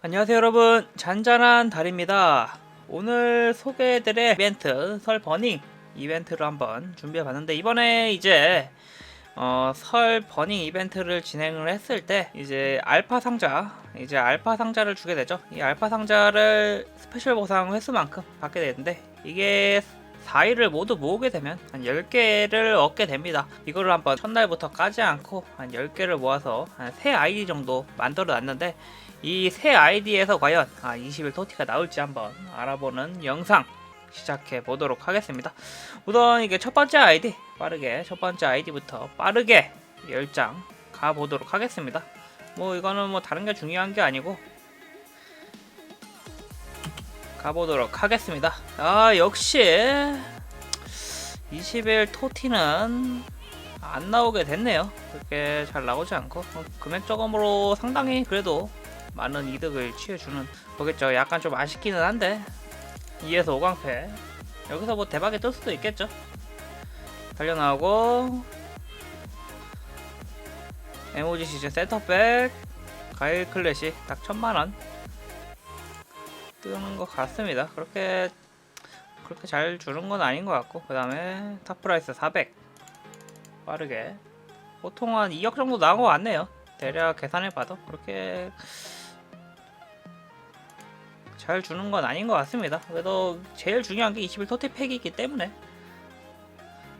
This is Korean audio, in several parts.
안녕하세요 여러분. 잔잔한 달입니다. 오늘 소개해드릴 이벤트 설 버닝 이벤트를 한번 준비해봤는데 이번에 이제 어, 설 버닝 이벤트를 진행을 했을 때 이제 알파 상자 이제 알파 상자를 주게 되죠. 이 알파 상자를 스페셜 보상 횟수만큼 받게 되는데 이게 4일을 모두 모으게 되면 한 10개를 얻게 됩니다. 이거를 한번 첫날부터 까지 않고 한 10개를 모아서 한 3 아이디 정도 만들어 놨는데 이 새 아이디에서 과연 아, 20일 토티가 나올지 한번 알아보는 영상 시작해 보도록 하겠습니다. 우선 이게 첫 번째 아이디 빠르게 첫 번째 아이디부터 빠르게 10장 가보도록 하겠습니다. 뭐 이거는 뭐 다른 게 중요한 게 아니고 가보도록 하겠습니다. 아 역시 20일 토티는 안 나오게 됐네요. 그렇게 잘 나오지 않고 어, 금액적으로 상당히 그래도 많은 이득을 취해주는 거겠죠. 약간 좀 아쉽기는 한데 2에서 5강패 여기서 뭐 대박이 뜰 수도 있겠죠. 달려나오고 에모지 시즌 센터백 가일 클래식 딱 천만원 뜨는 것 같습니다. 그렇게 그렇게 잘 주는 건 아닌 것 같고 그 다음에 탑프라이스 400 빠르게 보통 한 2억 정도 나온 것 같네요. 대략 계산해봐도 그렇게 잘 주는 건 아닌 것 같습니다. 그래도 제일 중요한 게 21 토티 팩이기 때문에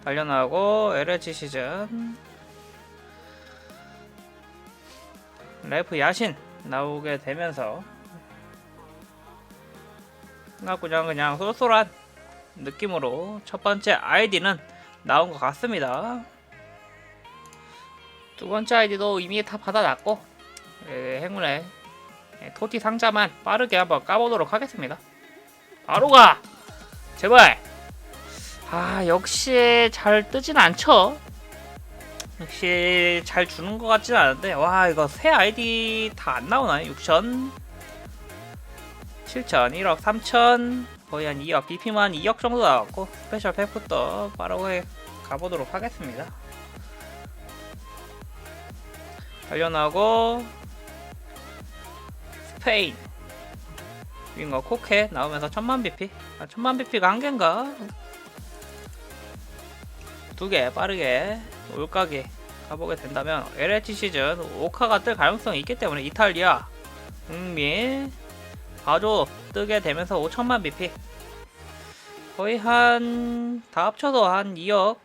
달려나오고 LH 시즌 래프 야신 나오게 되면서 그냥 그냥 그냥 쏠쏠한 느낌으로 첫 번째 아이디는 나온 것 같습니다. 두 번째 아이디도 이미 다 받아놨고 예, 행운의 예, 토티 상자만 빠르게 한번 까보도록 하겠습니다. 바로 가! 제발! 아 역시 잘 뜨진 않죠? 역시 잘 주는 것 같진 않은데 와 이거 새 아이디 다 안 나오나요? 6천 7천 1억 3천 거의 한 2억 BP만 2억 정도 나왔고 스페셜 팩부터 빠르게 가보도록 하겠습니다 달려나고 스페인. 윙거 코케 나오면서 천만 BP 아, 천만 BP가 한 개인가? 두 개 빠르게 올가게 가보게 된다면 LH 시즌 오카가 뜰 가능성이 있기 때문에 이탈리아 북미 바로 뜨게 되면서 5천만 BP 거의 한 다 합쳐서 한 2억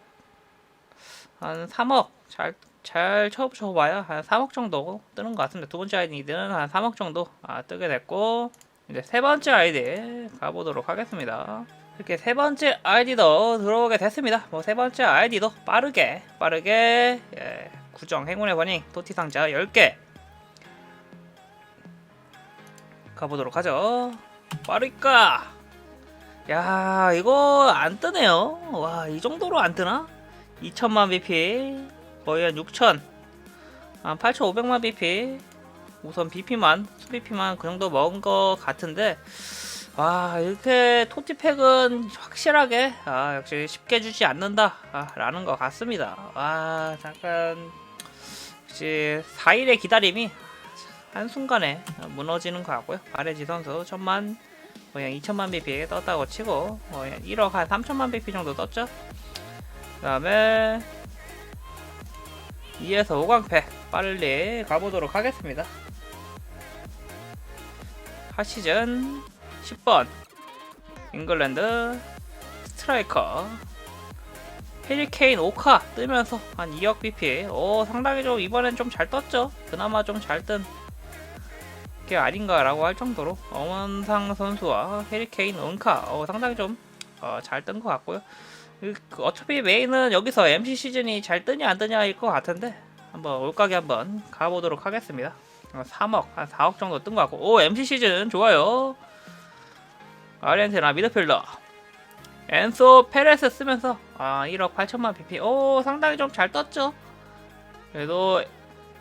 한 3억 잘 잘 쳐봐야 한 3억 정도 뜨는 것 같습니다. 두 번째 아이디는 한 3억 정도 아, 뜨게 됐고 이제 세 번째 아이디 가보도록 하겠습니다. 이렇게 세 번째 아이디도 들어오게 됐습니다. 뭐 세 번째 아이디도 빠르게 빠르게 예, 구정 행운의 버닝 토티 상자 10개 가보도록 하죠. 빠르까. 야 이거 안 뜨네요. 와 이 정도로 안 뜨나? 2천만 BP 한 6천. 한 8,500만 BP 우선 BP만 수BP만 그 정도 먹은 것 같은데 와 이렇게 토티팩은 확실하게 아 역시 쉽게 주지 않는다 아, 라는 것 같습니다. 와 잠깐 역시 4일의 기다림이 한순간에 무너지는 것 같고요. 바레지 선수 천만 한 2천만 BP 떴다고 치고 한 1억 한 3천만 BP 정도 떴죠? 그 다음에 2에서 5강패 빨리 가보도록 하겠습니다. 하시즌 10번. 잉글랜드 스트라이커. 해리케인 오카 뜨면서 한 2억 BP 오 상당히 좀 이번엔 좀 잘 떴죠? 그나마 좀 잘 뜬 게 아닌가 라고 할 정도로 엄원상 선수와 해리케인 은카 어, 상당히 좀 잘 뜬 것 같고요 어차피 메인은 여기서 MC 시즌이 잘 뜨냐 안 뜨냐일 것 같은데 한번 올가게 한번 가보도록 하겠습니다. 어, 3억 한 4억 정도 뜬 것 같고 오 MC 시즌 좋아요. 아르헨티나 미드필더 엔소 페레스 쓰면서 아 1억 8천만 PP 오 상당히 좀 잘 떴죠. 그래도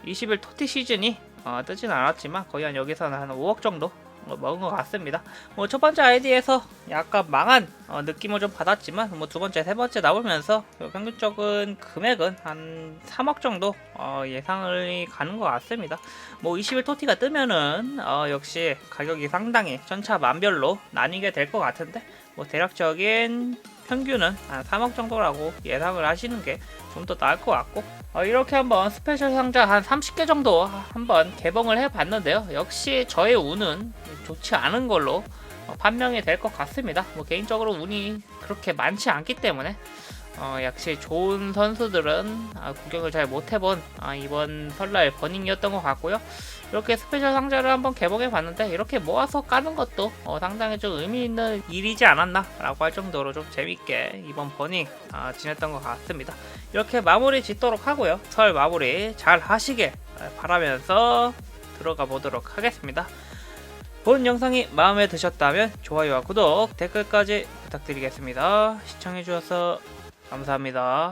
20일 토티 시즌이 어, 뜨진 않았지만 거의 한 여기서는 한 5억 정도 어, 먹은 것 같습니다. 뭐 첫 번째 아이디에서 약간 망한 어, 느낌을 좀 받았지만 뭐 두 번째, 세 번째 나오면서 그 평균적인 금액은 한 3억 정도 어, 예상을 가는 것 같습니다. 뭐 20일 토티가 뜨면은 어, 역시 가격이 상당히 천차만별로 나뉘게 될 것 같은데 뭐 대략적인 평균은 한 3억 정도라고 예상을 하시는 게 좀 더 나을 것 같고 어, 이렇게 한번 스페셜 상자 한 30개 정도 한번 개봉을 해봤는데요. 역시 저의 운은 좋지 않은 걸로 어, 판명이 될 것 같습니다. 뭐 개인적으로 운이 그렇게 많지 않기 때문에 어, 역시 좋은 선수들은 아, 구경을 잘 못해본 아, 이번 설날 버닝이었던 것 같고요. 이렇게 스페셜 상자를 한번 개봉해 봤는데 이렇게 모아서 까는 것도 어, 상당히 좀 의미 있는 일이지 않았나라고 할 정도로 좀 재밌게 이번 버닝 아, 지냈던 것 같습니다. 이렇게 마무리 짓도록 하고요. 설 마무리 잘 하시길 바라면서 들어가 보도록 하겠습니다. 본 영상이 마음에 드셨다면 좋아요와 구독, 댓글까지 부탁드리겠습니다. 시청해주셔서 감사합니다.